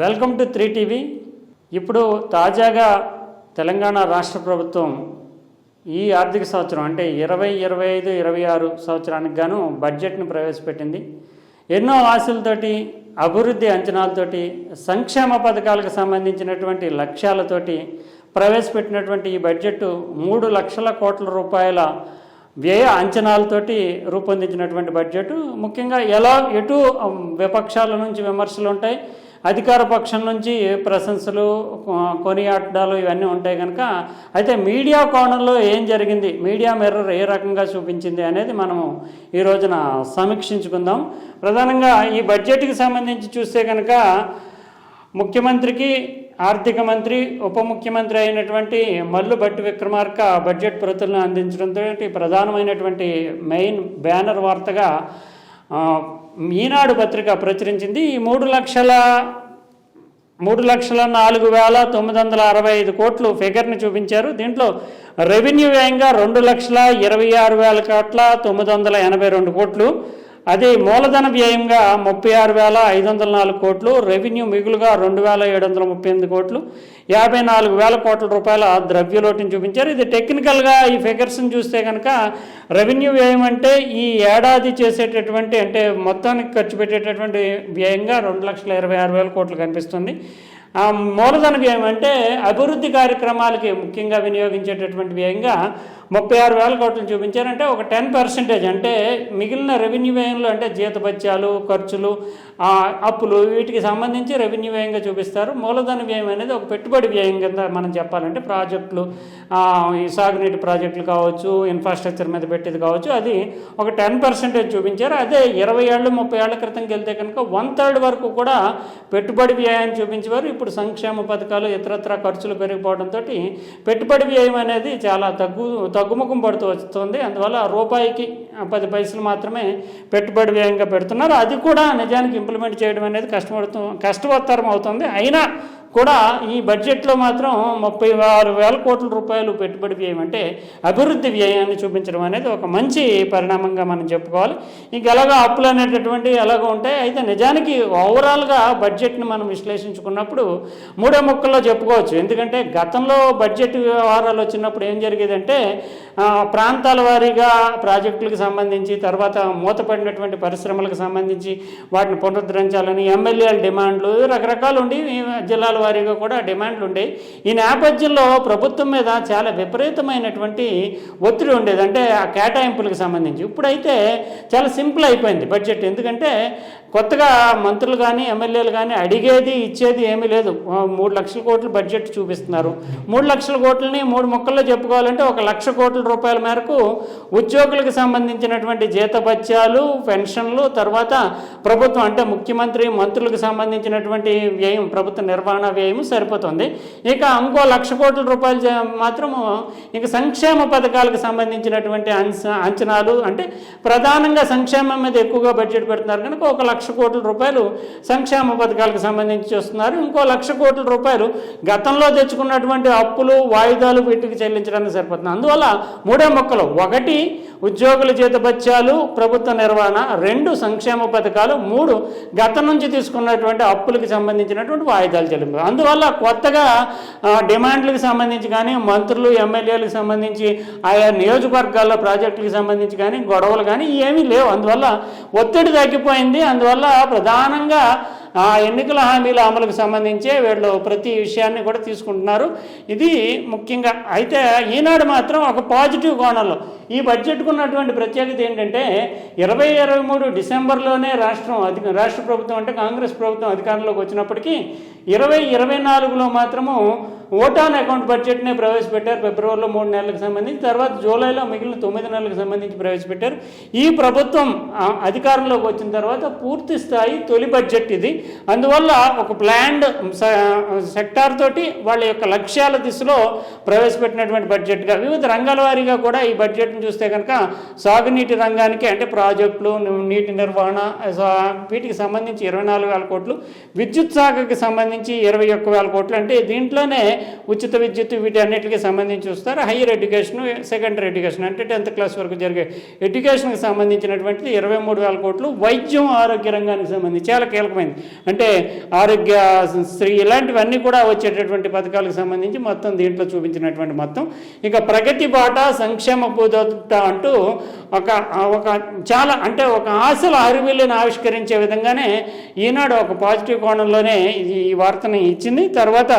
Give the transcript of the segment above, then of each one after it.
Welcome to three TV. ఇప్పుడు తాజాగా తెలంగాణ రాష్ట్ర ప్రభుత్వం ఈ ఆర్థిక సంవత్సరం అంటే ఇరవై ఇరవై ఐదు ఇరవై ఆరు సంవత్సరానికి గాను బడ్జెట్ను ప్రవేశపెట్టింది. ఎన్నో ఆశలతోటి అభివృద్ధి అంచనాలతోటి సంక్షేమ పథకాలకు సంబంధించినటువంటి లక్ష్యాలతోటి ప్రవేశపెట్టినటువంటి ఈ బడ్జెట్ మూడు లక్షల కోట్ల రూపాయల వ్యయ అంచనాలతోటి రూపొందించినటువంటి బడ్జెట్ ముఖ్యంగా ఎలా ఎటు విపక్షాల నుంచి విమర్శలు ఉంటాయి అధికార పక్షం నుంచి ప్రశంసలు కొ- కొనియాడాలు ఇవన్నీ ఉంటాయి కనుక అయితే మీడియా కోణంలో ఏం జరిగింది? మీడియా మిర్రర్ ఏ రకంగా చూపించింది అనేది మనము ఈ రోజున సమీక్షించుకుందాం. ప్రధానంగా ఈ బడ్జెట్కి సంబంధించి చూస్తే కనుక ముఖ్యమంత్రికి ఆర్థిక మంత్రి ఉప ముఖ్యమంత్రి అయినటువంటి మల్లు భట్టి విక్రమార్క బడ్జెట్ ప్రతులను అందించడంతో ప్రధానమైనటువంటి మెయిన్ బ్యానర్ వార్తగా ఈనాడు పత్రిక ప్రచురించింది. ఈ మూడు లక్షల మూడు లక్షల నాలుగు వేల తొమ్మిది వందల అరవై ఐదు కోట్లు ఫిగర్ని చూపించారు. దీంట్లో రెవెన్యూ వ్యయంగా రెండు లక్షల ఇరవై ఆరు వేల కోట్ల తొమ్మిది వందల ఎనభై రెండు కోట్లు అది మూలధన వ్యయంగా ముప్పై ఆరు వేల ఐదు వందల నాలుగు కోట్లు రెవెన్యూ మిగులుగా రెండు వేల ఏడు వందల ముప్పై ఎనిమిది కోట్లు యాభై నాలుగు వేల కోట్ల రూపాయల ద్రవ్యలోటుని చూపించారు. ఇది టెక్నికల్గా ఈ ఫిగర్స్ని చూస్తే కనుక రెవెన్యూ వ్యయం అంటే ఈ ఏడాది చేసేటటువంటి అంటే మొత్తానికి ఖర్చు పెట్టేటటువంటి వ్యయంగా రెండు లక్షల ఇరవై ఆరు వేల కోట్లు కనిపిస్తుంది. ఆ మూలధన వ్యయం అంటే అభివృద్ధి కార్యక్రమాలకి ముఖ్యంగా వినియోగించేటటువంటి వ్యయంగా ముప్పై ఆరు వేల కోట్లు చూపించారంటే ఒక టెన్ పర్సెంటేజ్. అంటే మిగిలిన రెవెన్యూ వ్యయంలో అంటే జీతభత్యాలు ఖర్చులు అప్పులు వీటికి సంబంధించి రెవెన్యూ వ్యయంగా చూపిస్తారు. మూలధన వ్యయం అనేది ఒక పెట్టుబడి వ్యయం కింద మనం చెప్పాలంటే ప్రాజెక్టులు ఈ సాగునీటి ప్రాజెక్టులు కావచ్చు ఇన్ఫ్రాస్ట్రక్చర్ మీద పెట్టేది కావచ్చు అది ఒక టెన్ పర్సెంటేజ్ చూపించారు. అదే ఇరవై ఏళ్ళు ముప్పై ఏళ్ళ క్రితంకి వెళ్తే కనుక వన్ థర్డ్ వరకు కూడా పెట్టుబడి వ్యయాన్ని చూపించేవారు. ఇప్పుడు సంక్షేమ పథకాలు ఇతరత్ర ఖర్చులు పెరిగిపోవడంతో పెట్టుబడి వ్యయం అనేది చాలా తగ్గు తగ్గుముఖం పడుతూ వస్తుంది. అందువల్ల రూపాయికి పది పైసలు మాత్రమే పెట్టుబడి వ్యయంగా పెడుతున్నారు. అది కూడా నిజానికి ఇంప్లిమెంట్ చేయడం అనేది కష్టపడుతూ కష్టవత్తరం అవుతుంది. అయినా కూడా ఈ బడ్జెట్లో మాత్రం ముప్పై ఆరు వేల కోట్ల రూపాయలు పెట్టుబడి వ్యయం అంటే అభివృద్ధి వ్యయాన్ని చూపించడం అనేది ఒక మంచి పరిణామంగా మనం చెప్పుకోవాలి. ఇంక ఎలాగో అప్పులు అనేటటువంటి ఎలాగో ఉంటాయి అయితే నిజానికి ఓవరాల్గా బడ్జెట్ని మనం విశ్లేషించుకున్నప్పుడు మూడో ముక్కల్లో చెప్పుకోవచ్చు. ఎందుకంటే గతంలో బడ్జెట్ వ్యవహారాలు వచ్చినప్పుడు ఏం జరిగేదంటే ప్రాంతాల వారీగా ప్రాజెక్టులకు సంబంధించి తర్వాత మూతపడినటువంటి పరిశ్రమలకు సంబంధించి వాటిని పునరుద్ధరించాలని ఎమ్మెల్యేల డిమాండ్లు రకరకాలు ఉండి జిల్లాల వారీగా కూడా డిమాండ్లు ఉండేవి ఈ నేపథ్యంలో ప్రభుత్వం మీద చాలా విపరీతమైనటువంటి ఒత్తిడి ఉండేది. అంటే ఆ కేటాయింపులకు సంబంధించి. ఇప్పుడైతే చాలా సింపుల్ అయిపోయింది బడ్జెట్. ఎందుకంటే కొత్తగా మంత్రులు కానీ ఎమ్మెల్యేలు కానీ అడిగేది ఇచ్చేది ఏమీ లేదు. మూడు లక్షల కోట్లు బడ్జెట్ చూపిస్తున్నారు. మూడు లక్షల కోట్లని మూడు మొక్కల్లో చెప్పుకోవాలంటే ఒక లక్ష కోట్ల రూపాయల మేరకు ఉద్యోగులకు సంబంధించినటువంటి జీతభత్యాలు పెన్షన్లు తర్వాత ప్రభుత్వం అంటే ముఖ్యమంత్రి మంత్రులకు సంబంధించినటువంటి వ్యయం ప్రభుత్వ నిర్వహణ వ్యయం సరిపోతుంది. ఇక ఇంకో లక్ష కోట్ల రూపాయలు మాత్రము ఇక సంక్షేమ పథకాలకు సంబంధించినటువంటి అంచనాలు అంటే ప్రధానంగా సంక్షేమం మీద ఎక్కువగా బడ్జెట్ పెడుతున్నారు. కనుక ఒక లక్ష కోట్ల రూపాయలు సంక్షేమ పథకాలకు సంబంధించి చూస్తున్నారు ఇంకో లక్ష కోట్ల రూపాయలు గతంలో తెచ్చుకున్నటువంటి అప్పులు వాయిదాలు వీటికి చెల్లించడానికి సరిపోతుంది. అందువల్ల మూడే మొక్కలు. ఒకటి ఉద్యోగుల జీతభత్యాలు ప్రభుత్వ నిర్వహణ. రెండు సంక్షేమ పథకాలు. మూడు గతం నుంచి తీసుకున్నటువంటి అప్పులకు సంబంధించినటువంటి వాయిదాలు చెల్లింపు. అందువల్ల కొత్తగా డిమాండ్లకు సంబంధించి కానీ మంత్రులు ఎమ్మెల్యేలకు సంబంధించి ఆయా నియోజకవర్గాల్లో ప్రాజెక్టులకు సంబంధించి కానీ గొడవలు కానీ ఏమీ లేవు. అందువల్ల ఒత్తిడి తగ్గిపోయింది. అందువల్ల ప్రధానంగా ఆ ఎన్నికల హామీల అమలుకు సంబంధించే వీళ్ళు ప్రతి విషయాన్ని కూడా తీసుకుంటున్నారు. ఇది ముఖ్యంగా అయితే ఈనాడు మాత్రం ఒక పాజిటివ్ కోణంలో ఈ బడ్జెట్కు ఉన్నటువంటి ప్రత్యేకత ఏంటంటే ఇరవై ఇరవై మూడు డిసెంబర్లోనే రాష్ట్రం అధిక రాష్ట్ర ప్రభుత్వం అంటే కాంగ్రెస్ ప్రభుత్వం అధికారంలోకి వచ్చినప్పటికీ ఇరవై ఇరవై నాలుగులో మాత్రము ఓటాన్ అకౌంట్ బడ్జెట్నే ప్రవేశపెట్టారు ఫిబ్రవరిలో మూడు నెలలకు సంబంధించి తర్వాత జూలైలో మిగిలిన తొమ్మిది నెలలకు సంబంధించి ప్రవేశపెట్టారు. ఈ ప్రభుత్వం అధికారంలోకి వచ్చిన తర్వాత పూర్తి స్థాయి తొలి బడ్జెట్ ఇది. అందువల్ల ఒక ప్లాన్డ్ సెక్టార్ తోటి వాళ్ళ యొక్క లక్ష్యాల దిశలో ప్రవేశపెట్టినటువంటి బడ్జెట్గా వివిధ రంగాల వారీగా కూడా ఈ బడ్జెట్ను బడ్జెట్ని చూస్తే కనుక సాగునీటి రంగానికి అంటే ప్రాజెక్టులు నీటి నిర్వహణ వీటికి సంబంధించి ఇరవై నాలుగు వేల కోట్లు విద్యుత్ శాఖకి సంబంధించి ఇరవై ఒక్క వేల కోట్లు. అంటే దీంట్లోనే ఉచిత విద్యుత్ వీటన్నిటికీ సంబంధించి చూస్తారు? హైయర్ ఎడ్యుకేషన్ సెకండరీ ఎడ్యుకేషన్ అంటే టెన్త్ క్లాస్ వరకు జరిగే ఎడ్యుకేషన్కి సంబంధించినటువంటిది ఇరవై మూడు వేల కోట్లు. వైద్యం ఆరోగ్య రంగానికి సంబంధించి చాలా కీలకమైంది అంటే ఆరోగ్య స్త్రీ ఇలాంటివన్నీ కూడా వచ్చేటటువంటి పథకాలకు సంబంధించి మొత్తం దీంట్లో చూపించినటువంటి మొత్తం. ఇక ప్రగతి బాట సంక్షేమ పూదోట అంటూ ఒక ఒక చాలా అంటే ఒక ఆశల హరివిల్లుని ఆవిష్కరించే విధంగానే ఈనాడు ఒక పాజిటివ్ కోణంలోనే ఈ ఈ వార్తని ఇచ్చింది. తర్వాత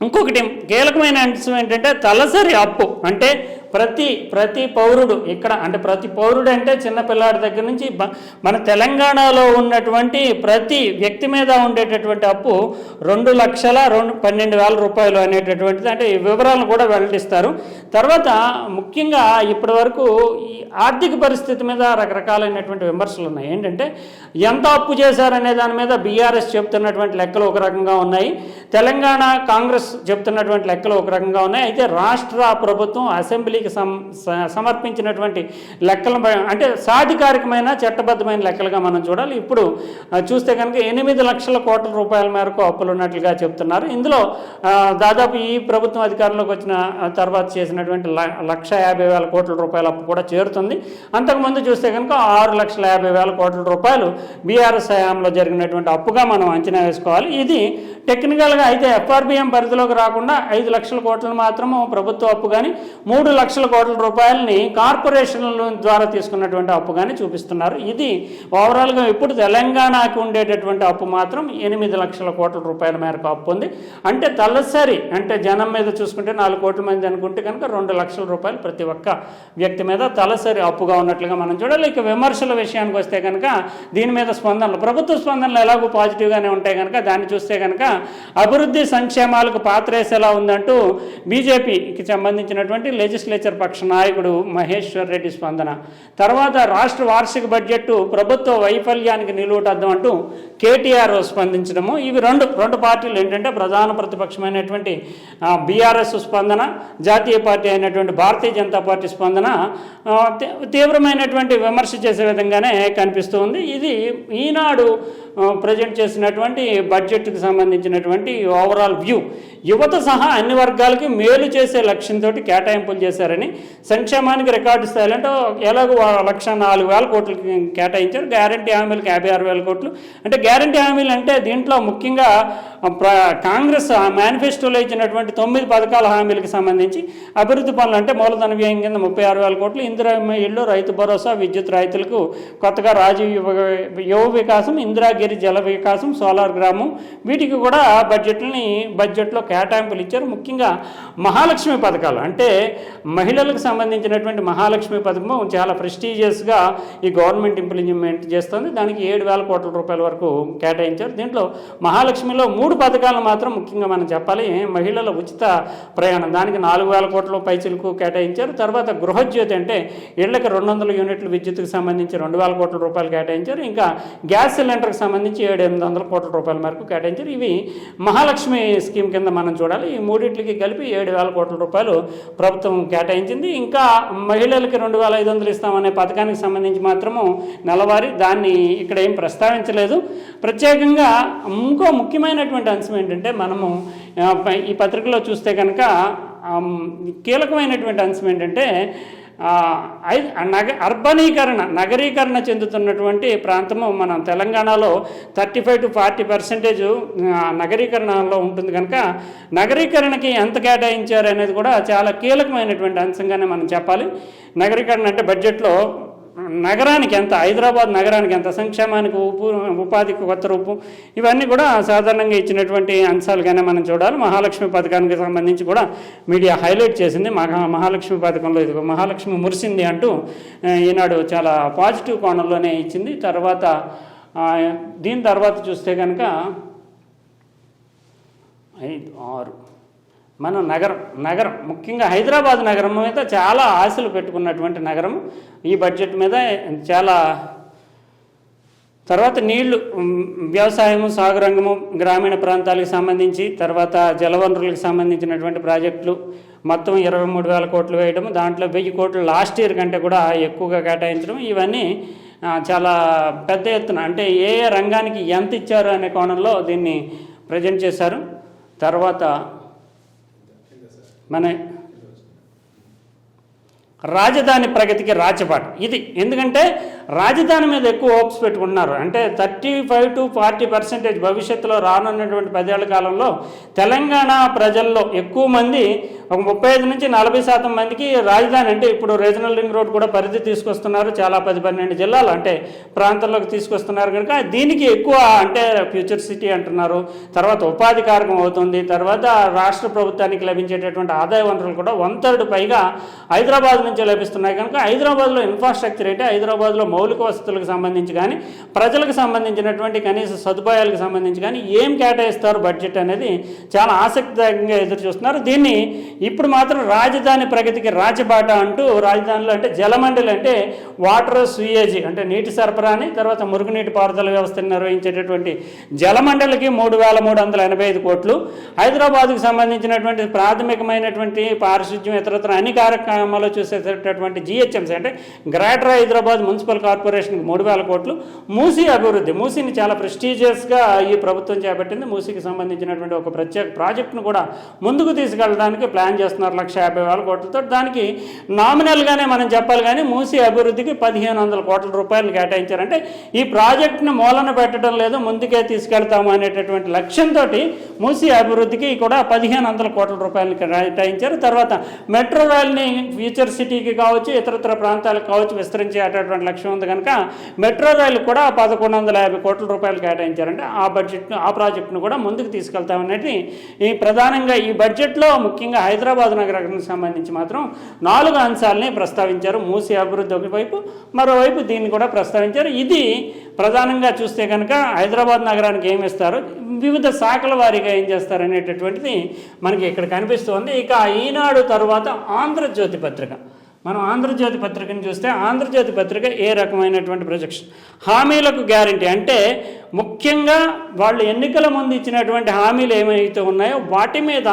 ఇంకొకటి కీలకమైన అంశం ఏంటంటే తలసరి అప్పు. అంటే ప్రతి ప్రతి పౌరుడు ఇక్కడ అంటే ప్రతి పౌరుడు అంటే చిన్నపిల్లాడి దగ్గర నుంచి మన తెలంగాణలో ఉన్నటువంటి ప్రతి వ్యక్తి మీద ఉండేటటువంటి అప్పు రెండు లక్షల రెండు పన్నెండు వేల రూపాయలు అనేటటువంటిది. అంటే ఈ వివరాలను కూడా వెల్లడిస్తారు. తర్వాత ముఖ్యంగా ఇప్పటి వరకు ఈ ఆర్థిక పరిస్థితి మీద రకరకాలైనటువంటి విమర్శలు ఉన్నాయి. ఏంటంటే ఎంత అప్పు చేశారనే దాని మీద బీఆర్ఎస్ చెప్తున్నటువంటి లెక్కలు ఒక రకంగా ఉన్నాయి. తెలంగాణ కాంగ్రెస్ చెప్తున్నటువంటి లెక్కలు ఒక రకంగా ఉన్నాయి. అయితే రాష్ట్ర ప్రభుత్వం అసెంబ్లీ సం సమర్పించినటువంటి లెక్కల అంటే సాధికారికమైన చట్టబద్ధమైన లెక్కలుగా మనం చూడాలి. ఇప్పుడు చూస్తే కనుక ఎనిమిది లక్షల కోట్ల రూపాయల మేరకు అప్పులు ఉన్నట్లుగా చెప్తున్నారు. ఇందులో దాదాపు ఈ ప్రభుత్వం అధికారంలోకి వచ్చిన తర్వాత చేసినటువంటి లక్ష యాభై వేల కోట్ల రూపాయల అప్పు కూడా చేరుతుంది. అంతకుముందు చూస్తే కనుక ఆరు లక్షల యాభై వేల కోట్ల రూపాయలు బీఆర్ఎస్ హయాంలో జరిగినటువంటి అప్పుగా మనం అంచనా వేసుకోవాలి. ఇది టెక్నికల్గా అయితే ఎఫ్ఆర్బిఎం పరిధిలోకి రాకుండా ఐదు లక్షల కోట్లను మాత్రము ప్రభుత్వ అప్పు కానీ మూడు లక్షల కోట్ల రూపాయలని కార్పొరేషన్ల ద్వారా తీసుకున్నటువంటి అప్పుగానే చూపిస్తున్నారు. ఇది ఓవరాల్గా ఇప్పుడు తెలంగాణకు ఉండేటటువంటి అప్పు మాత్రం ఎనిమిది లక్షల కోట్ల రూపాయల మేరకు అప్పు ఉంది. అంటే తలసరి అంటే జనం మీద చూసుకుంటే నాలుగు కోట్ల మంది అనుకుంటే కనుక రెండు లక్షల రూపాయలు ప్రతి ఒక్క వ్యక్తి మీద తలసరి అప్పుగా ఉన్నట్లుగా మనం చూడాలి. ఇక విమర్శల విషయానికి వస్తే కనుక దీని మీద స్పందనలు ప్రభుత్వ స్పందనలు ఎలాగో పాజిటివ్గానే ఉంటాయి కనుక దాన్ని చూస్తే కనుక అభివృద్ధి సంక్షేమాలకు పాత్రేసేలా ఉందంటూ బీజేపీకి సంబంధించినటువంటి లెజిస్లేచర్ పక్ష నాయకుడు మహేశ్వర్ రెడ్డి స్పందన. తర్వాత రాష్ట్ర వార్షిక బడ్జెట్ ప్రభుత్వ వైఫల్యానికి నిలువటద్దాం అంటూ కేటీఆర్ స్పందించడము. ఇవి రెండు రెండు పార్టీలు ఏంటంటే ప్రధాన ప్రతిపక్షమైనటువంటి బీఆర్ఎస్ స్పందన జాతీయ పార్టీ అయినటువంటి భారతీయ జనతా పార్టీ స్పందన తీవ్రమైనటువంటి విమర్శ చేసే విధంగానే కనిపిస్తుంది ఇది ఈనాడు ప్రజెంట్ చేసినటువంటి బడ్జెట్కి సంబంధించినటువంటి ఓవరాల్ వ్యూ. యువత సహా అన్ని వర్గాలకి మేలు చేసే లక్ష్యంతో కేటాయింపులు చేశారు. చేశారని సంక్షేమానికి రికార్డు స్థాయిలో అంటే ఎలాగో లక్ష నాలుగు వేల కోట్లకి కేటాయించారు. గ్యారంటీ హామీలకు యాభై ఆరు వేల కోట్లు. అంటే గ్యారంటీ హామీలు అంటే దీంట్లో ముఖ్యంగా కాంగ్రెస్ మేనిఫెస్టోలో ఇచ్చినటువంటి తొమ్మిది పథకాల హామీలకు సంబంధించి అభివృద్ధి పనులు అంటే మూలధన వ్యయం కింద ముప్పై ఆరు వేల కోట్లు. ఇందిరా ఇళ్ళు రైతు భరోసా విద్యుత్ రైతులకు కొత్తగా రాజీవ్ యువ వికాసం ఇందిరాగిరి జల వికాసం సోలార్ గ్రామం వీటికి కూడా బడ్జెట్ని బడ్జెట్లో కేటాయింపులు ఇచ్చారు. ముఖ్యంగా మహాలక్ష్మి పథకాలు అంటే మహిళలకు సంబంధించినటువంటి మహాలక్ష్మి పథకము చాలా ప్రెస్టీజియస్గా ఈ గవర్నమెంట్ ఇంప్లిమెంట్ చేస్తుంది. దానికి ఏడు వేల కోట్ల రూపాయల వరకు కేటాయించారు. దీంట్లో మహాలక్ష్మిలో మూడు పథకాలను మాత్రం ముఖ్యంగా మనం చెప్పాలి. మహిళల ఉచిత ప్రయాణం దానికి నాలుగు వేల కోట్ల పైచలకు కేటాయించారు. తర్వాత గృహజ్యోతి అంటే ఇళ్ళకి రెండు వందల యూనిట్ల విద్యుత్కు సంబంధించి రెండు వేల కోట్ల రూపాయలు కేటాయించారు. ఇంకా గ్యాస్ సిలిండర్కి సంబంధించి ఏడు ఎనిమిది వందల కోట్ల రూపాయల మేరకు కేటాయించారు. ఇవి మహాలక్ష్మి స్కీమ్ కింద మనం చూడాలి. ఈ మూడింటికి కలిపి ఏడు వేల కోట్ల రూపాయలు ప్రభుత్వం కేటాయించింది. ఇంకా మహిళలకి రెండు వేల ఐదు వందలు ఇస్తామనే పథకానికి సంబంధించి మాత్రము నెలవారీ దాన్ని ఇక్కడ ఏం ప్రస్తావించలేదు. ప్రత్యేకంగా ఇంకో ముఖ్యమైనటువంటి అంశం ఏంటంటే మనము ఈ పత్రికలో చూస్తే కనుక కీలకమైనటువంటి అంశం ఏంటంటే నగ అర్బనీకరణ నగరీకరణ చెందుతున్నటువంటి ప్రాంతము మన తెలంగాణలో thirty five to forty percentage నగరీకరణలో ఉంటుంది కనుక నగరీకరణకి ఎంత కేటాయించారు అనేది కూడా చాలా కీలకమైనటువంటి అంశంగానే మనం చెప్పాలి. నగరీకరణ అంటే బడ్జెట్లో నగరానికి ఎంత హైదరాబాద్ నగరానికి ఎంత సంక్షేమానికి ఉపు ఉపాధికి కొత్త రూపు ఇవన్నీ కూడా సాధారణంగా ఇచ్చినటువంటి అంశాలుగానే మనం చూడాలి. మహాలక్ష్మి పథకానికి సంబంధించి కూడా మీడియా హైలైట్ చేసింది. మహా మహాలక్ష్మి పథకంలో ఇది మహాలక్ష్మి మురిసింది అంటూ ఈనాడు చాలా పాజిటివ్ కోణంలోనే ఇచ్చింది. తర్వాత దీని తర్వాత చూస్తే కనుక ఐదు ఆరు మన నగరం నగరం ముఖ్యంగా హైదరాబాద్ నగరం మీద చాలా ఆశలు పెట్టుకున్నటువంటి నగరం. ఈ బడ్జెట్ మీద చాలా తర్వాత నీళ్ళు వ్యవసాయము సాగు రంగము గ్రామీణ ప్రాంతాలకు సంబంధించి తర్వాత జలవనరులకు సంబంధించినటువంటి ప్రాజెక్టులు. మొత్తం ఇరవై మూడు వేల కోట్లు వేయడం దాంట్లో వెయ్యి కోట్లు లాస్ట్ ఇయర్ కంటే కూడా ఎక్కువగా కేటాయించడం ఇవన్నీ చాలా పెద్ద ఎత్తున అంటే ఏ రంగానికి ఎంత ఇచ్చారు అనే కోణంలో దీన్ని ప్రజెంట్ చేశారు. తర్వాత మన రాజధాని ప్రగతికి రాచబాట ఇది ఎందుకంటే రాజధాని మీద ఎక్కువ హోప్స్ పెట్టుకుంటున్నారు. అంటే thirty five to forty percentage భవిష్యత్తులో రానున్నటువంటి పదేళ్ళ కాలంలో తెలంగాణ ప్రజల్లో ఎక్కువ మంది ఒక ముప్పై ఐదు నుంచి నలభై శాతం మందికి రాజధాని అంటే ఇప్పుడు రీజనల్ రింగ్ రోడ్ కూడా పరిధి తీసుకొస్తున్నారు చాలా పది పన్నెండు జిల్లాలు. అంటే ప్రాంతాల్లోకి తీసుకొస్తున్నారు కనుక దీనికి ఎక్కువ అంటే ఫ్యూచర్ సిటీ అంటున్నారు. తర్వాత ఉపాధి కారకం అవుతుంది. తర్వాత రాష్ట్ర ప్రభుత్వానికి లభించేటటువంటి ఆదాయ వనరులు కూడా వన్ థర్డ్ పైగా హైదరాబాద్ నుంచి లభిస్తున్నాయి. కనుక హైదరాబాద్లో ఇన్ఫ్రాస్ట్రక్చర్ అయితే హైదరాబాద్లో మౌలిక వసతులకు సంబంధించి కానీ ప్రజలకు సంబంధించినటువంటి కనీస సదుపాయాలకు సంబంధించి కానీ ఏం కేటాయిస్తారు బడ్జెట్ అనేది చాలా ఆసక్తిదాయకంగా ఎదురు చూస్తున్నారు. దీన్ని ఇప్పుడు మాత్రం రాజధాని ప్రగతికి రాజబాట అంటూ రాజధానిలో అంటే జలమండలి అంటే వాటర్ సూయేజీ అంటే నీటి సరఫరాని తర్వాత మురుగునీటి పారుదల వ్యవస్థను నిర్వహించేటటువంటి జలమండలికి మూడు వేల మూడు వందల ఎనభై ఐదు కోట్లు. హైదరాబాద్కు సంబంధించినటువంటి ప్రాథమికమైనటువంటి పారిశుద్ధ్యం ఇతరత్ర అన్ని కార్యక్రమాలు చూసేటటువంటి జిహెచ్ఎంసీ అంటే గ్రేటర్ హైదరాబాద్ మున్సిపల్ కార్పొరేషన్కి మూడు వేల కోట్లు. మూసీ అభివృద్ధి. మూసీని చాలా ప్రెస్టీజియస్గా ఈ ప్రభుత్వం చేపట్టింది. మూసీకి సంబంధించినటువంటి ఒక ప్రత్యేక ప్రాజెక్టును కూడా ముందుకు తీసుకెళ్ళడానికి ప్లాన్ చేస్తున్నారు. లక్ష యాభై వేల కోట్లతో. దానికి నామినల్గానే మనం చెప్పాలి కానీ మూసీ అభివృద్ధికి పదిహేను వందల కోట్ల రూపాయలు కేటాయించారంటే ఈ ప్రాజెక్టును మూలన పెట్టడం లేదు ముందుకే తీసుకెళ్తాము అనేటటువంటి లక్ష్యంతో మూసీ అభివృద్ధికి కూడా పదిహేను వందల కోట్ల రూపాయలు కేటాయించారు. తర్వాత మెట్రో రైల్ని ఫ్యూచర్ సిటీకి కావచ్చు ఇతరత్ర ప్రాంతాలకు కావచ్చు విస్తరించేటటువంటి లక్ష్యం ఉంది కనుక మెట్రో రైలు కూడా పదకొండు వందల యాభై కోట్ల రూపాయలు కేటాయించారంటే ఆ బడ్జెట్ను ఆ ప్రాజెక్టును కూడా ముందుకు తీసుకెళ్తామనేది ఈ ప్రధానంగా ఈ బడ్జెట్లో ముఖ్యంగా హైదరాబాద్ నగరానికి సంబంధించి మాత్రం నాలుగు అంశాలని ప్రస్తావించారు. మూసి అభివృద్ధి ఒకవైపు మరోవైపు దీన్ని కూడా ప్రస్తావించారు. ఇది ప్రధానంగా చూస్తే కనుక హైదరాబాద్ నగరానికి ఏమి ఇస్తారు? వివిధ శాఖల వారీగా ఏం చేస్తారు అనేటటువంటిది మనకి ఇక్కడ కనిపిస్తోంది. ఇక ఈనాడు తరువాత ఆంధ్రజ్యోతి పత్రిక. మనం ఆంధ్రజ్యోతి పత్రికను చూస్తే ఆంధ్రజ్యోతి పత్రిక ఏ రకమైనటువంటి ప్రొజెక్షన్ హామీలకు గ్యారంటీ అంటే ముఖ్యంగా వాళ్ళు ఎన్నికల ముందు ఇచ్చినటువంటి హామీలు ఏమైతే ఉన్నాయో వాటి మీద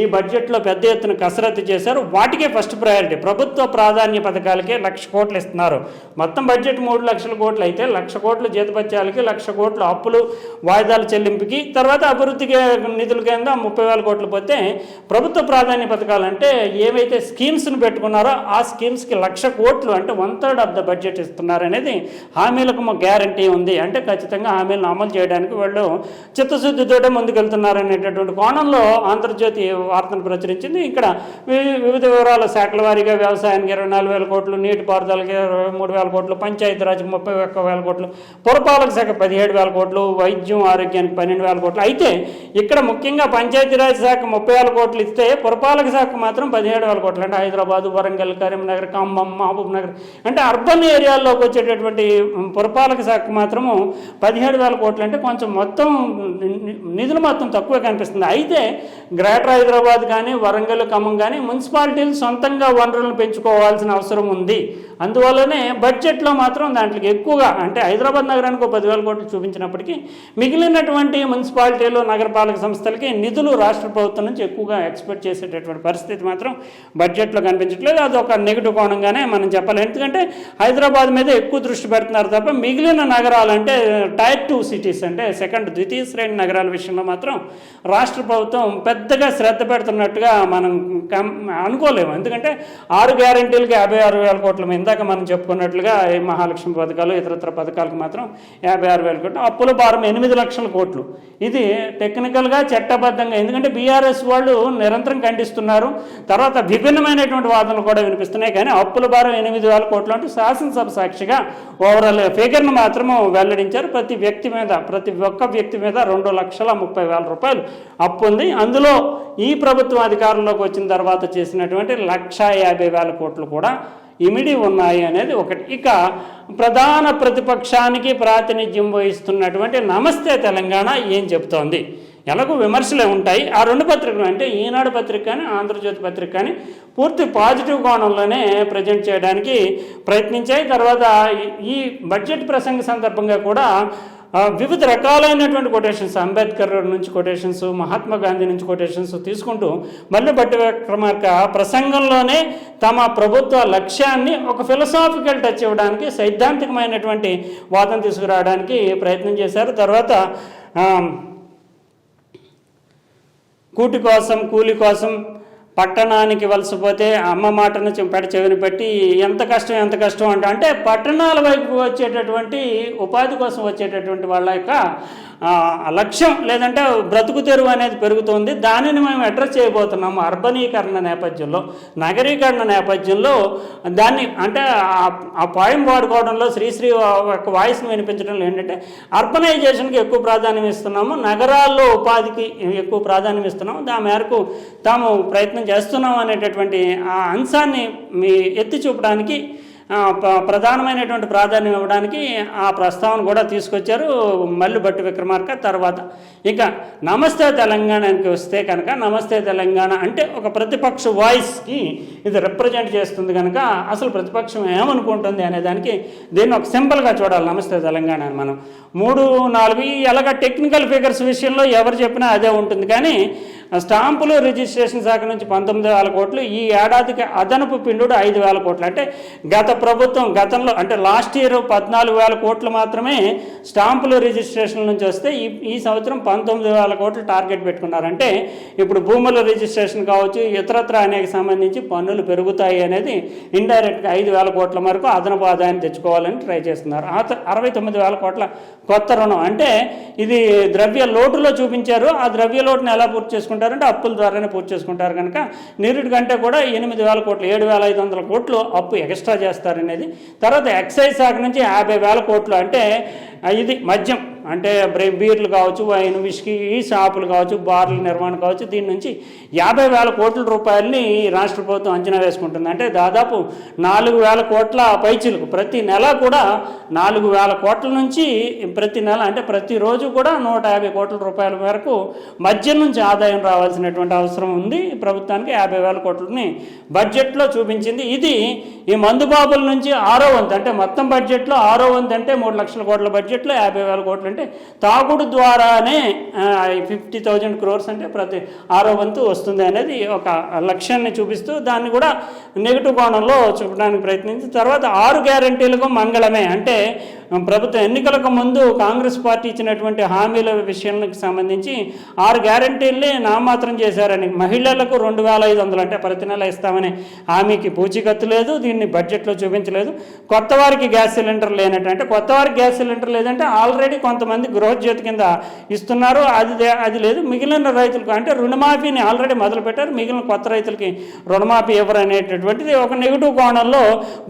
ఈ బడ్జెట్లో పెద్ద ఎత్తున కసరత్తు చేశారు. వాటికే ఫస్ట్ ప్రయారిటీ. ప్రభుత్వ ప్రాధాన్య పథకాలకే లక్ష కోట్లు ఇస్తున్నారు. మొత్తం బడ్జెట్ మూడు లక్షల కోట్లు అయితే లక్ష కోట్లు జీతపత్యాలకి లక్ష కోట్లు అప్పులు వాయిదాల చెల్లింపుకి తర్వాత అభివృద్ధికి నిధుల కింద ముప్పై వేల కోట్లు పోతే ప్రభుత్వ ప్రాధాన్య పథకాలు అంటే ఏవైతే స్కీమ్స్ను పెట్టుకున్నారో ఆ స్కీమ్స్కి లక్ష కోట్లు అంటే one third of the budget ఇస్తున్నారు అనేది హామీలకు గ్యారంటీ ఉంది. అంటే ఖచ్చితంగా హామీలను అమలు చేయడానికి వాళ్ళు చిత్తశుద్ధితోటే ముందుకెళ్తున్నారు అనేటటువంటి కోణంలో ఆంధ్రజ్యోతి వార్తను ప్రచురించింది. ఇక్కడ వివిధ వివరాల శాఖల వారీగా వ్యవసాయానికి ఇరవై నాలుగు వేల కోట్లు నీటిపారుదలకి ఇరవై మూడు వేల కోట్లు పంచాయతీరాజ్ ముప్పై ఒక్క వేల కోట్లు పురపాలక శాఖ పదిహేడు వేల కోట్లు వైద్యం ఆరోగ్యానికి పన్నెండు వేల కోట్లు. అయితే ఇక్కడ ముఖ్యంగా పంచాయతీరాజ్ శాఖ ముప్పై వేల కోట్లు ఇస్తే పురపాలక శాఖ మాత్రం పదిహేడు వేల కోట్లు. అంటే హైదరాబాద్ వరంగల్ కరీంనగర్ ఖమ్మం మహబూబ్ నగర్ అంటే అర్బన్ ఏరియాల్లోకి వచ్చేటటువంటి పురపాలక శాఖ మాత్రము పదిహేడు వేల కోట్లు అంటే కొంచెం మొత్తం నిధులు మొత్తం తక్కువ కనిపిస్తుంది. అయితే గ్రేటర్ హైదరాబాద్ కానీ వరంగల్ ఖమ్మం కానీ మున్సిపాలిటీలు సొంతంగా వనరులను పెంచుకోవాల్సిన అవసరం ఉంది. అందువల్లనే బడ్జెట్లో మాత్రం దాంట్లోకి ఎక్కువగా అంటే హైదరాబాద్ నగరానికి ఒక పదివేల కోట్లు చూపించినప్పటికీ మిగిలినటువంటి మున్సిపాలిటీలు నగరపాలక సంస్థలకి నిధులు రాష్ట్ర ప్రభుత్వం నుంచి ఎక్కువగా ఎక్స్పెక్ట్ చేసేటటువంటి పరిస్థితి మాత్రం బడ్జెట్లో కనిపించట్లేదు. అది ఒక నెగిటివ్ కోణంగానే మనం చెప్పాలి. ఎందుకంటే హైదరాబాద్ మీద ఎక్కువ దృష్టి పెడుతున్నారు తప్ప మిగిలిన నగరాలు అంటే టైర్ టూ సిటీస్ అంటే సెకండ్ ద్వితీయ శ్రేణి నగరాల విషయంలో మాత్రం రాష్ట్ర ప్రభుత్వం పెద్దగా శ్రద్ధ పెడుతున్నట్టుగా మనం అనుకోలేము. ఎందుకంటే ఆరు గ్యారంటీలకి యాభై ఆరు వేల కోట్ల ఇందాక మనం చెప్పుకున్నట్లుగా ఈ మహాలక్ష్మి పథకాలు ఇతరత్ర పథకాలకు మాత్రం యాభై ఆరు వేల కోట్లు అప్పుల భారం ఎనిమిది లక్షల కోట్లు. ఇది టెక్నికల్గా చట్టబద్ధంగా ఎందుకంటే బీఆర్ఎస్ వాళ్ళు నిరంతరం ఖండిస్తున్నారు. తర్వాత విభిన్నమైనటువంటి వాదనలు కూడా వినిపిస్తున్నాయి కానీ అప్పుల భారం ఎనిమిది వేల కోట్లు అంటూ శాసనసభ సాక్షిగా ఓవరాల్ ఫిగర్ను మాత్రము వెల్లడించారు. ప్రతి వ్యక్తి మీద ప్రతి ఒక్క వ్యక్తి మీద రెండు లక్షల ముప్పై వేల రూపాయలు అప్పు ఉంది. అందులో ఈ ప్రభుత్వం అధికారంలోకి వచ్చిన తర్వాత చేసినటువంటి లక్ష యాభై వేల కోట్లు కూడా ఇమిడి ఉన్నాయి అనేది ఒకటి. ఇక ప్రధాన ప్రతిపక్షానికి ప్రాతినిధ్యం వహిస్తున్నటువంటి నమస్తే తెలంగాణ ఏం చెబుతోంది? ఎలాగో విమర్శలే ఉంటాయి. ఆ రెండు పత్రికలు అంటే ఈనాడు పత్రిక కానీ ఆంధ్రజ్యోతి పత్రిక కానీ పూర్తి పాజిటివ్ కోణంలోనే ప్రజెంట్ చేయడానికి ప్రయత్నించాయి. తర్వాత ఈ- బడ్జెట్ ప్రసంగ సందర్భంగా కూడా వివిధ రకాలైనటువంటి కొటేషన్స్ అంబేద్కర్ నుంచి కొటేషన్స్ మహాత్మా గాంధీ నుంచి కొటేషన్స్ తీసుకుంటూ మళ్ళీ బట్టి విక్రమార్క ప్రసంగంలోనే తమ ప్రభుత్వ లక్ష్యాన్ని ఒక ఫిలసాఫికల్ టచ్ ఇవ్వడానికి సైద్ధాంతికమైనటువంటి వాదం తీసుకురావడానికి ప్రయత్నం చేశారు. తర్వాత కూటి కోసం కూలి కోసం పట్టణానికి వలసపోతే అమ్మ మాటను చె- పెడ చెవిని పెట్టి ఎంత కష్టం ఎంత కష్టం అంటే అంటే పట్టణాల వైపు వచ్చేటటువంటి ఉపాధి కోసం వచ్చేటటువంటి వాళ్ళ యొక్క లక్ష్యం లేదంటే బ్రతుకు తెరువు అనేది పెరుగుతుంది. దానిని మేము అడ్రస్ చేయబోతున్నాము అర్బనీకరణ నేపథ్యంలో. నగరీకరణ నేపథ్యంలో దాన్ని అంటే ఆ- పాయం పాయింట్ వాడుకోవడంలో శ్రీశ్రీ యొక్క వాయిస్ని వినిపించడంలో ఏంటంటే అర్బనైజేషన్కి ఎక్కువ ప్రాధాన్యం ఇస్తున్నాము. నగరాల్లో ఉపాధికి ఎక్కువ ప్రాధాన్యం ఇస్తున్నాము. దాని మేరకు తాము ప్రయత్నం చేస్తున్నాం అనేటటువంటి ఆ అంశాన్ని మీ ఎత్తి చూపడానికి ప్రధానమైనటువంటి ప్రాధాన్యం ఇవ్వడానికి ఆ ప్రస్తావన కూడా తీసుకొచ్చారు మల్లుబట్టి విక్రమార్క. తర్వాత ఇక నమస్తే తెలంగాణకి వస్తే కనుక నమస్తే తెలంగాణ అంటే ఒక ప్రతిపక్ష వాయిస్కి ఇది రిప్రజెంట్ చేస్తుంది కనుక అసలు ప్రతిపక్షం ఏమనుకుంటుంది అనే దానికి దీన్ని ఒక సింపుల్గా చూడాలి నమస్తే తెలంగాణ అని మనం. మూడు నాలుగు ఎలాగ టెక్నికల్ ఫిగర్స్ విషయంలో ఎవరు చెప్పినా అదే ఉంటుంది. కానీ స్టాంపులు రిజిస్ట్రేషన్ శాఖ నుంచి పంతొమ్మిది వేల కోట్లు ఈ ఏడాదికి అదనపు పిండుడు ఐదు వేల కోట్లు. అంటే గత ప్రభుత్వం గతంలో అంటే లాస్ట్ ఇయర్ పద్నాలుగు వేల కోట్లు మాత్రమే స్టాంపులు రిజిస్ట్రేషన్ నుంచి వస్తే ఈ ఈ సంవత్సరం పంతొమ్మిది వేల కోట్లు టార్గెట్ పెట్టుకున్నారంటే ఇప్పుడు భూముల రిజిస్ట్రేషన్ కావచ్చు ఇతరత్ర అనేక సంబంధించి పన్నులు పెరుగుతాయి అనేది ఇండైరెక్ట్గా ఐదు వేల కోట్ల వరకు అదనపు ఆదాయాన్ని తెచ్చుకోవాలని ట్రై చేస్తున్నారు. ఆ అరవై తొమ్మిది వేల కోట్ల కొత్త రుణం. అంటే ఇది ద్రవ్య లోటులో చూపించారు. ఆ ద్రవ్య లోటుని ఎలా పూర్తి చేసుకుంటారంటే అప్పుల ద్వారానే పూర్తి చేసుకుంటారు కనుక నిరుడి కంటే కూడా ఎనిమిది వేల కోట్లు ఏడు వేల ఐదు వందల కోట్లు అప్పు ఎక్స్ట్రా చేస్తారనేది. తర్వాత ఎక్సైజ్ శాఖ నుంచి యాభై వేల కోట్లు అంటే ఇది మద్యం. అంటే బ్రే- బీర్లు కావచ్చు వైన్ విస్కీ ఈ షాపులు కావచ్చు బార్ల నిర్మాణం కావచ్చు దీని నుంచి యాభై వేల కోట్ల రూపాయలని రాష్ట్ర ప్రభుత్వం అంచనా వేసుకుంటుంది. అంటే దాదాపు నాలుగు వేల కోట్ల పైచిలకు ప్రతి నెల కూడా నాలుగు వేల కోట్ల నుంచి ప్రతి నెల అంటే ప్రతిరోజు కూడా నూట యాభై కోట్ల రూపాయల వరకు మద్యం నుంచి ఆదాయం రావాల్సినటువంటి అవసరం ఉంది. ప్రభుత్వానికి యాభై వేల కోట్లని బడ్జెట్లో చూపించింది. ఇది ఈ మందుబాబుల నుంచి ఆరో వంతు అంటే మొత్తం బడ్జెట్లో ఆరో వంతు అంటే మూడు లక్షల కోట్ల బడ్జెట్లో యాభై వేల కోట్లు ఎందుకంటే తాగుడు ద్వారానే ఫిఫ్టీ థౌజండ్ క్రోర్స్ అంటే ప్రతి ఆరో వంతు వస్తుంది అనేది ఒక లక్ష్యాన్ని చూపిస్తూ దాన్ని కూడా నెగిటివ్ కోణంలో చూపడానికి ప్రయత్నించి తర్వాత ఆరు గ్యారంటీలకు మంగళమే. అంటే ప్రభుత్వ ఎన్నికలకు ముందు కాంగ్రెస్ పార్టీ ఇచ్చినటువంటి హామీల విషయాలకు సంబంధించి ఆరు గ్యారంటీల్ని నామాత్రం చేశారని మహిళలకు రెండు వేల ఐదు వందలు అంటే ప్రతి నెల ఇస్తామనే హామీకి పూచీకత్తు లేదు దీన్ని బడ్జెట్లో చూపించలేదు. కొత్త వారికి గ్యాస్ సిలిండర్ లేనట్టు అంటే కొత్త వారికి గ్యాస్ సిలిండర్ లేదంటే ఆల్రెడీ కొంతమంది గృహజ్యోతి కింద ఇస్తున్నారు. అది అది లేదు. మిగిలిన రైతులకు అంటే రుణమాఫీని ఆల్రెడీ మొదలుపెట్టారు. మిగిలిన కొత్త రైతులకి రుణమాఫీ ఇవ్వరు అనేటటువంటిది ఒక నెగిటివ్ కోణంలో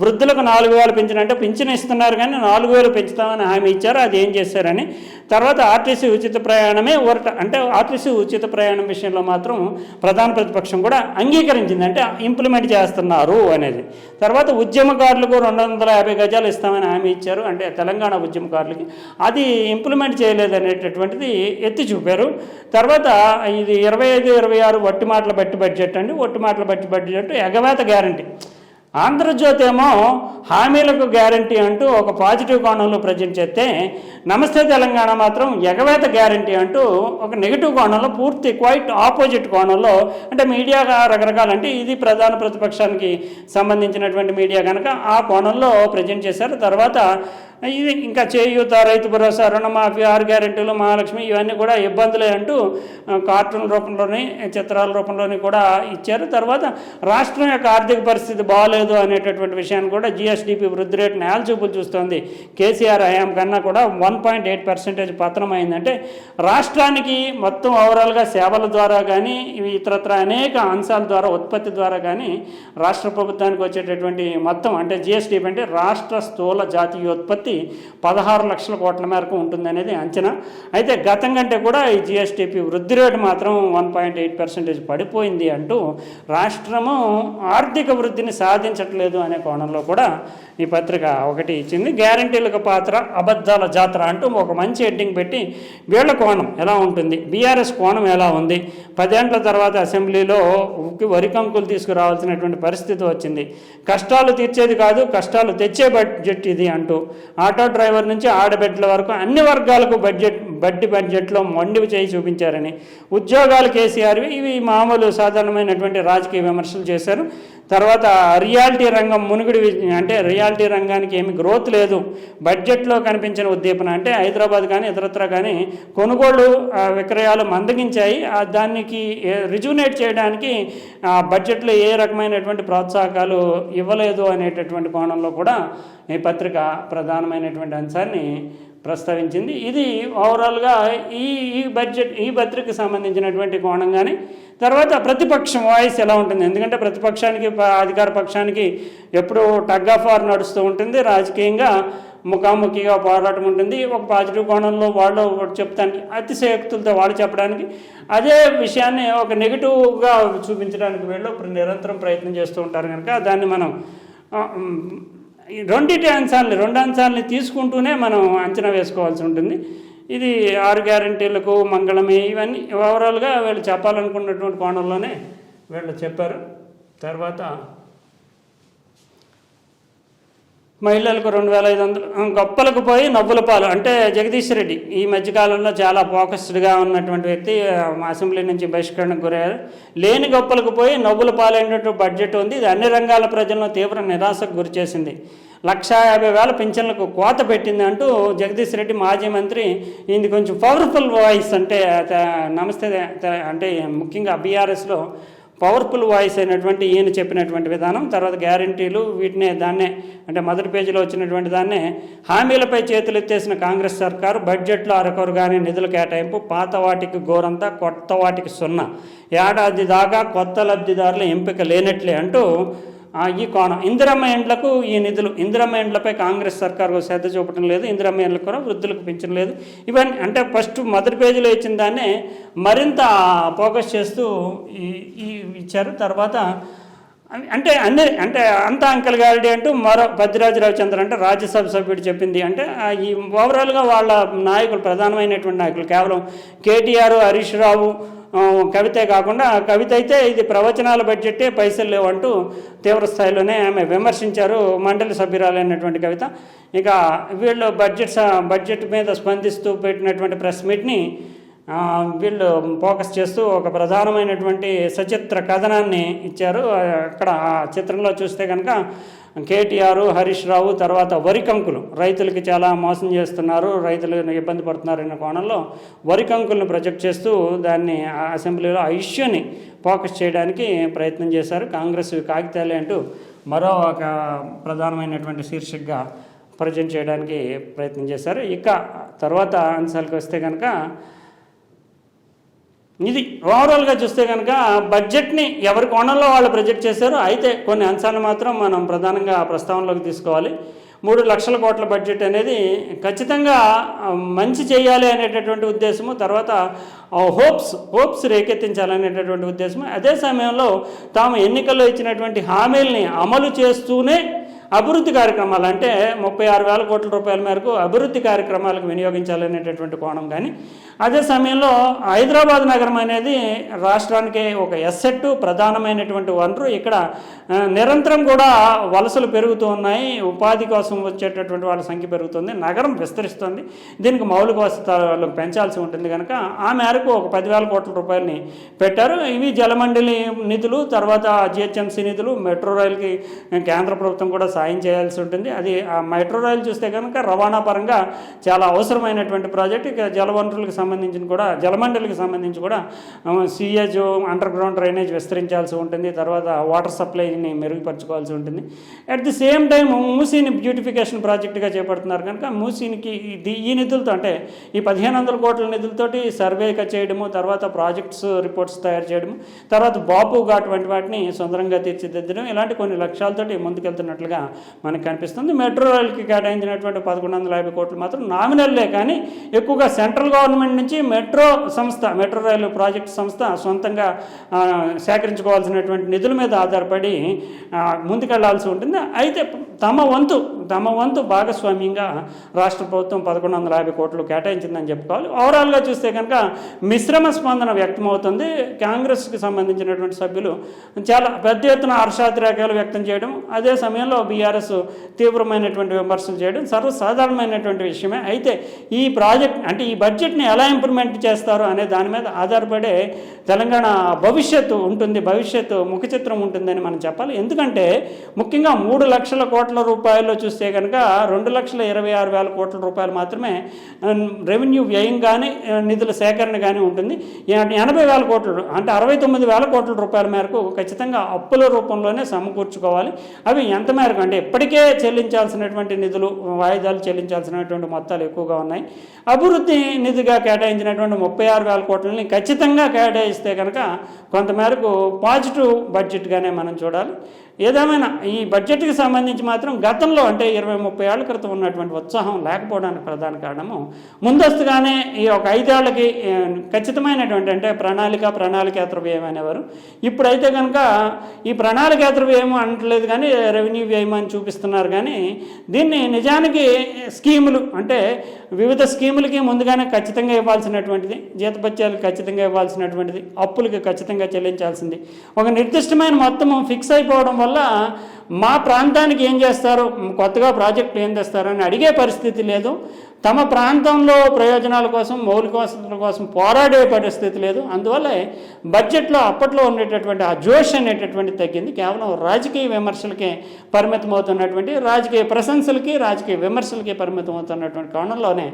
వృద్ధులకు నాలుగు వేలు పెంచిన అంటే పింఛన్ ఇస్తున్నారు కానీ నాలుగు వేలు పెంచుతామని హామీ ఇచ్చారు. అది ఏం చేశారని. తర్వాత ఆర్టీసీ ఉచిత ప్రయాణమే ఊరట అంటే ఆర్టీసీ ఉచిత ప్రయాణం విషయంలో మాత్రం ప్రధాన ప్రతిపక్షం కూడా అంగీకరించింది. అంటే ఇంప్లిమెంట్ చేస్తున్నారు అనేది. తర్వాత ఉద్యమకారులకు రెండు వందల యాభై గజాలు ఇస్తామని హామీ ఇచ్చారు. అంటే తెలంగాణ ఉద్యమకారులకి. అది ఇంప్లిమెంట్ చేయలేదు అనేటటువంటిది ఎత్తి చూపారు. తర్వాత ఇది ఇరవై ఐదు ఇరవై ఆరు వట్టి మాటల బట్టి బడ్జెట్ అండి. ఒట్టి మాటల బట్టి బడ్జెట్ ఎగవేత గ్యారంటీ. ఆంధ్రజ్యోతి ఏమో హామీలకు గ్యారంటీ అంటూ ఒక పాజిటివ్ కోణంలో ప్రజెంట్ చేస్తే నమస్తే తెలంగాణ మాత్రం ఎగవేత గ్యారంటీ అంటూ ఒక నెగిటివ్ కోణంలో పూర్తి క్వైట్ ఆపోజిట్ కోణంలో అంటే మీడియా రకరకాల అంటే ఇది ప్రధాన ప్రతిపక్షానికి సంబంధించినటువంటి మీడియా కనుక ఆ కోణంలో ప్రజెంట్ చేశారు. తర్వాత ఇది ఇంకా చేయూత రైతు భరోసా రుణమాఫీ ఆరు గ్యారెంటీలు మహాలక్ష్మి ఇవన్నీ కూడా ఇబ్బందులే అంటూ కార్టూన్ రూపంలోని చిత్రాల రూపంలోని కూడా ఇచ్చారు. తర్వాత రాష్ట్రం యొక్క ఆర్థిక పరిస్థితి బాగాలేదు అనేటటువంటి విషయాన్ని కూడా జిఎస్డిపి వృద్ధి రేటు నేల చూపులు చూస్తోంది. కేసీఆర్ హయాం కన్నా కూడా వన్ పాయింట్ ఎయిట్ పర్సెంటేజ్ పతనం అయిందంటే రాష్ట్రానికి మొత్తం ఓవరాల్గా సేవల ద్వారా కానీ ఇవి ఇతరత్ర అనేక అంశాల ద్వారా ఉత్పత్తి ద్వారా కానీ రాష్ట్ర ప్రభుత్వానికి వచ్చేటటువంటి మొత్తం అంటే జిఎస్డిపి అంటే రాష్ట్ర స్థూల జాతీయోత్పత్తి ఉత్పత్తి పదహారు లక్షల కోట్ల మేరకు ఉంటుందనేది అంచనా. అయితే గతం కంటే కూడా ఈ జిఎస్టిపి వృద్ధి రేటు మాత్రం వన్ పాయింట్ ఎయిట్ పర్సెంటేజ్ పడిపోయింది అంటూ రాష్ట్రము ఆర్థిక వృద్ధిని సాధించట్లేదు అనే కోణంలో కూడా ఈ పత్రిక ఒకటి ఇచ్చింది. గ్యారంటీలకు పాత్ర అబద్ధాల జాతర అంటూ ఒక మంచి హెడ్డింగ్ పెట్టి వీళ్ళ కోణం ఎలా ఉంటుంది? బీఆర్ఎస్ కోణం ఎలా ఉంది? పదేండ్ల తర్వాత అసెంబ్లీలో వరికంకులు తీసుకురావాల్సినటువంటి పరిస్థితి వచ్చింది. కష్టాలు తీర్చేది కాదు కష్టాలు తెచ్చే బడ్జెట్ ఇది అంటూ. ఆటో డ్రైవర్ నుంచి ఆడబిడ్డల వరకు అన్ని వర్గాలకు బడ్జెట్ బడ్డి బడ్జెట్లో మొండివి చేయి చూపించారని ఉద్యోగాలు కేసీఆర్వి ఇవి మామూలు సాధారణమైనటువంటి రాజకీయ విమర్శలు చేశారు. తర్వాత రియాలిటీ రంగం మునుగుడి అంటే రియాలిటీ రంగానికి ఏమి గ్రోత్ లేదు. బడ్జెట్లో కనిపించిన ఉద్దీపన అంటే హైదరాబాద్ కానీ ఇతరత్ర కానీ కొనుగోలు విక్రయాలు మందగించాయి. దానికి రిజునేట్ చేయడానికి ఆ, బడ్జెట్లో ఏ రకమైనటువంటి ప్రోత్సాహకాలు ఇవ్వలేదు అనేటటువంటి కోణంలో కూడా ఈ పత్రిక ప్రధానమైనటువంటి అంశాన్ని ప్రస్తావించింది. ఇది ఓవరాల్గా ఈ ఈ బడ్జెట్ ఈ పత్రికకు సంబంధించినటువంటి కోణం కానీ తర్వాత ప్రతిపక్షం వాయిస్ ఎలా ఉంటుంది? ఎందుకంటే ప్రతిపక్షానికి అధికార పక్షానికి ఎప్పుడు టగ్ ఆఫ్ వార్ నడుస్తూ ఉంటుంది. రాజకీయంగా ముఖాముఖిగా పోరాటం ఉంటుంది. ఒక పాజిటివ్ కోణంలో వాళ్ళు చెప్తానికి అతిశయోక్తులతో వాళ్ళు చెప్పడానికి. అదే విషయాన్ని ఒక నెగిటివ్గా చూపించడానికి వీళ్ళు నిరంతరం ప్రయత్నం చేస్తూ ఉంటారు కనుక దాన్ని మనం రెండింటి అంశాలని రెండు అంశాలని తీసుకుంటూనే మనం అంచనా వేసుకోవాల్సి ఉంటుంది. ఇది ఆరు గ్యారంటీలకు మంగళమే ఇవన్నీ ఓవరాల్గా వీళ్ళు చెప్పాలనుకున్నటువంటి కోణంలోనే వీళ్ళు చెప్పారు. తర్వాత మహిళలకు రెండు వేల ఐదు వందలు గొప్పలకు పోయి నవ్వుల పాలు. అంటే జగదీష్ రెడ్డి ఈ మధ్యకాలంలో చాలా ఫోకస్డ్గా ఉన్నటువంటి వ్యక్తి అసెంబ్లీ నుంచి బహిష్కరణకు గురయ్యారు. లేని గొప్పలకు పోయి నవ్వుల పాలైనటువంటి బడ్జెట్ ఉంది. ఇది అన్ని రంగాల ప్రజలను తీవ్ర నిరాశకు గురిచేసింది లక్షా యాభై వేల పింఛన్లకు కోత పెట్టింది అంటూ జగదీష్ రెడ్డి మాజీ మంత్రి ఇది కొంచెం పవర్ఫుల్ వాయిస్ అంటే నమస్తే అంటే ముఖ్యంగా బీఆర్ఎస్లో పవర్ఫుల్ వాయిస్ అయినటువంటి ఈయన చెప్పినటువంటి విధానం తర్వాత గ్యారంటీలు వీటినే దాన్నే అంటే మొదటి పేజీలో వచ్చినటువంటి దాన్నే హామీలపై చేతులు ఎత్తేసిన కాంగ్రెస్ సర్కారు బడ్జెట్లో అరకొరగానే నిధుల కేటాయింపు పాత వాటికి ఘోరంతా కొత్త వాటికి సున్నా. ఏడాది దాకా కొత్త లబ్ధిదారుల ఎంపిక లేనట్లే అంటూ ఈ కోణం ఇందిరమ్మేండ్లకు ఈ నిధులు. ఇందిరమ్మేండ్లపై కాంగ్రెస్ సర్కారు శ్రద్ధ చూపడం లేదు. ఇందిరమ్మేండ్లకు కూడా వృద్ధులకు పెంచడం లేదు. ఇవన్నీ అంటే ఫస్ట్ మొదటి పేజీలో ఇచ్చిన దాన్ని మరింత ఫోకస్ చేస్తూ ఈ ఇచ్చారు. తర్వాత అంటే అన్ని అంటే అంత అంకల్ గారిడి అంటూ మరో భద్రాజు రవిచంద్ర అంటే రాజ్యసభ సభ్యుడు చెప్పింది. అంటే ఈ ఓవరాల్గా వాళ్ళ నాయకులు ప్రధానమైనటువంటి నాయకులు కేవలం కేటీఆర్ హరీష్ రావు కవితే కాకుండా కవిత అయితే ఇది ప్రవచనాల బడ్జెట్టే పైసలు లేవంటూ తీవ్ర స్థాయిలోనే ఆమె విమర్శించారు మండలి సభ్యురాలైనటువంటి కవిత. ఇక వీళ్ళు బడ్జెట్ బడ్జెట్ మీద స్పందిస్తూ పెట్టినటువంటి ప్రెస్ మీట్ని వీళ్ళు ఫోకస్ చేస్తూ ఒక ప్రధానమైనటువంటి సచిత్ర కథనాన్ని ఇచ్చారు. అక్కడ ఆ చిత్రంలో చూస్తే కనుక కేటీఆర్ హరీష్ రావు తర్వాత వరి కంకులు రైతులకి చాలా మోసం చేస్తున్నారు రైతులు ఇబ్బంది పడుతున్నారు అనే కోణంలో వరి కంకులను ప్రొజెక్ట్ చేస్తూ దాన్ని ఆ అసెంబ్లీలో ఆ ఇష్యూని ఫోకస్ చేయడానికి ప్రయత్నం చేశారు. కాంగ్రెస్ కాగితాలే అంటూ మరో ఒక ప్రధానమైనటువంటి శీర్షికగా ప్రజెంట్ చేయడానికి ప్రయత్నం చేశారు. ఇక తర్వాత అంశాలకు వస్తే కనుక ఇది ఓవరాల్గా చూస్తే కనుక బడ్జెట్ని ఎవరి కోణంలో వాళ్ళు ప్రొజెక్ట్ చేశారో అయితే కొన్ని అంశాలు మాత్రం మనం ప్రధానంగా ప్రస్తావనలోకి తీసుకోవాలి. మూడు లక్షల కోట్ల బడ్జెట్ అనేది ఖచ్చితంగా మంచి చేయాలి అనేటటువంటి ఉద్దేశము తర్వాత హోప్స్ హోప్స్ రేకెత్తించాలనేటటువంటి ఉద్దేశం అదే సమయంలో తాము ఎన్నికల్లో ఇచ్చినటువంటి హామీల్ని అమలు చేస్తూనే అభివృద్ధి కార్యక్రమాలు అంటే ముప్పై ఆరు వేల కోట్ల రూపాయల మేరకు అభివృద్ధి కార్యక్రమాలకు వినియోగించాలనేటటువంటి కోణం కానీ అదే సమయంలో హైదరాబాద్ నగరం అనేది రాష్ట్రానికి ఒక ఎస్సెట్ ప్రధానమైనటువంటి వనరు. ఇక్కడ నిరంతరం కూడా వలసలు పెరుగుతూ ఉన్నాయి. ఉపాధి కోసం వచ్చేటటువంటి వాళ్ళ సంఖ్య పెరుగుతుంది. నగరం విస్తరిస్తుంది. దీనికి మౌలిక వసతులు పెంచాల్సి ఉంటుంది కనుక ఆ మేరకు ఒక పదివేల కోట్ల రూపాయలని పెట్టారు. ఇవి జలమండలి నిధులు తర్వాత జిహెచ్ఎంసీ నిధులు మెట్రో రైలుకి కేంద్ర ప్రభుత్వం కూడా సాయం చేయాల్సి ఉంటుంది. అది ఆ మెట్రో రైలు చూస్తే కనుక రవాణా పరంగా చాలా అవసరమైనటువంటి ప్రాజెక్ట్. ఇక జలవనరులకు సంబంధించిన కూడా జలమండలికి సంబంధించి కూడా సిఏజ్ అండర్ గ్రౌండ్ డ్రైనేజ్ విస్తరించాల్సి ఉంటుంది. తర్వాత వాటర్ సప్లైని మెరుగుపరచుకోవాల్సి ఉంటుంది. అట్ ది సేమ్ టైం మూసీని బ్యూటిఫికేషన్ ప్రాజెక్టుగా చేపడుతున్నారు కనుక మూసీనికి ఇది ఈ నిధులతో అంటే ఈ పదిహేను వందల కోట్ల నిధులతోటి సర్వేగా చేయడము తర్వాత ప్రాజెక్ట్స్ రిపోర్ట్స్ తయారు చేయడము తర్వాత బాపు ఘాట్ వంటి వాటిని సుందరంగా తీర్చిదిద్దడం ఇలాంటి కొన్ని లక్ష్యాలతోటి ముందుకెళ్తున్నట్లుగా మనకు కనిపిస్తుంది. మెట్రో రైల్కి కేటాయించినటువంటి పదకొండు వందల యాభై కోట్లు మాత్రం నామినల్లే కానీ ఎక్కువగా సెంట్రల్ గవర్నమెంట్ నుంచి మెట్రో సంస్థ మెట్రో రైలు ప్రాజెక్ట్ సంస్థ సొంతంగా సేకరించుకోవాల్సినటువంటి నిధుల మీద ఆధారపడి ముందుకెళ్ళాల్సి ఉంటుంది. అయితే తమ వంతు తమ వంతు భాగస్వామ్యంగా రాష్ట్ర ప్రభుత్వం పదకొండు వందల యాభై కోట్లు కేటాయించిందని చెప్పుకోవాలి. ఓవరాల్గా చూస్తే కనుక మిశ్రమ స్పందన వ్యక్తమవుతుంది. కాంగ్రెస్కి సంబంధించినటువంటి సభ్యులు చాలా పెద్ద ఎత్తున హర్షాతిరేకాలు వ్యక్తం చేయడం అదే సమయంలో బీఆర్ఎస్ తీవ్రమైనటువంటి విమర్శలు చేయడం సర్వసాధారణమైనటువంటి విషయమే. అయితే ఈ ప్రాజెక్ట్ అంటే ఈ బడ్జెట్ని ఎలా ఇంప్రూవ్మెంట్ చేస్తారు అనే దాని మీద ఆధారపడే తెలంగాణ భవిష్యత్తు ఉంటుంది భవిష్యత్తు ముఖ చిత్రం ఉంటుందని మనం చెప్పాలి. ఎందుకంటే ముఖ్యంగా మూడు లక్షల కోట్ల రూపాయలు చూస్తే కనుక రెండు లక్షల ఇరవై ఆరు వేల కోట్ల రూపాయలు మాత్రమే రెవెన్యూ వ్యయం కానీ నిధుల సేకరణ కానీ ఉంటుంది. ఎనభై వేల కోట్లు అంటే అరవై తొమ్మిది వేల కోట్ల రూపాయల మేరకు ఖచ్చితంగా అప్పుల రూపంలోనే సమకూర్చుకోవాలి. అవి ఎంత మేరకు అంటే ఇప్పటికే చెల్లించాల్సినటువంటి నిధులు వాయిదాలు చెల్లించాల్సినటువంటి మొత్తాలు ఎక్కువగా ఉన్నాయి. అభివృద్ధి నిధిగా కేటాయించినటువంటి ముప్పై ఆరు వేల కోట్లని ఖచ్చితంగా కేటాయిస్తే కనుక కొంతమేరకు పాజిటివ్ బడ్జెట్గానే మనం చూడాలి. ఏదేమైనా ఈ బడ్జెట్కి సంబంధించి మాత్రం గతంలో అంటే ఇరవై ముప్పై ఏళ్ళ క్రితం ఉన్నటువంటి ఉత్సాహం లేకపోవడానికి ప్రధాన కారణము. ముందస్తుగానే ఈ ఒక ఐదేళ్ళకి ఖచ్చితమైనటువంటి అంటే ప్రణాళిక ప్రణాళికేతర వ్యయం అనేవారు. ఇప్పుడైతే కనుక ఈ ప్రణాళికేతర వ్యయం అనట్లేదు కానీ రెవెన్యూ వ్యయం అని చూపిస్తున్నారు కానీ దీన్ని నిజానికి స్కీములు అంటే వివిధ స్కీములకి ముందుగానే ఖచ్చితంగా ఇవ్వాల్సినటువంటిది జీతపత్యాలకు ఖచ్చితంగా ఇవ్వాల్సినటువంటిది అప్పులకి ఖచ్చితంగా చెల్లించాల్సింది. ఒక నిర్దిష్టమైన మొత్తము ఫిక్స్ అయిపోవడం వల్ల మా ప్రాంతానికి ఏం చేస్తారు? కొత్తగా ప్రాజెక్టులు ఏం తెస్తారని అడిగే పరిస్థితి లేదు. తమ ప్రాంతంలో ప్రయోజనాల కోసం మౌలిక వసతుల కోసం పోరాడే పరిస్థితి లేదు. అందువల్ల బడ్జెట్లో అప్పట్లో ఉండేటటువంటి ఆ జోష్ అనేటటువంటి తగ్గింది. కేవలం రాజకీయ విమర్శలకే పరిమితం అవుతున్నటువంటి రాజకీయ ప్రశంసలకి రాజకీయ విమర్శలకి పరిమితం అవుతున్నటువంటి కోణంలోనే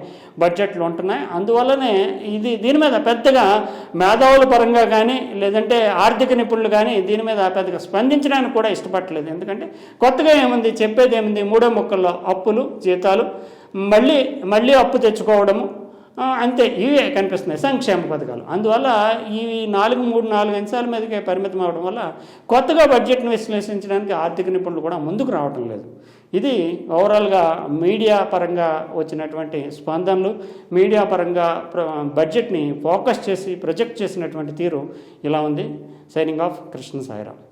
బడ్జెట్లు ఉంటున్నాయి. అందువల్లనే ఇది దీని మీద పెద్దగా మేధావుల పరంగా కానీ లేదంటే ఆర్థిక నిపుణులు కానీ దీని మీద పెద్దగా స్పందించడానికి కూడా ఇష్టపడలేదు ఎందుకంటే కొత్తగా ఏముంది చెప్పేది ఏముంది? మూడో ముక్కల్లో అప్పులు జీతాలు మళ్ళీ మళ్ళీ అప్పు తెచ్చుకోవడము అంతే ఇవే కనిపిస్తున్నాయి సంక్షేమ పథకాలు. అందువల్ల ఈ నాలుగు మూడు నాలుగు అంశాల మీదకే పరిమితం అవడం వల్ల కొత్తగా బడ్జెట్ను విశ్లేషించడానికి ఆర్థిక నిపుణులు కూడా ముందుకు రావడం లేదు. ఇది ఓవరాల్గా మీడియా పరంగా వచ్చినటువంటి స్పందనలు మీడియా పరంగా ప్ర- బడ్జెట్ని ఫోకస్ చేసి ప్రొజెక్ట్ చేసినటువంటి తీరు ఇలా ఉంది. Signing off Krishna Sairam.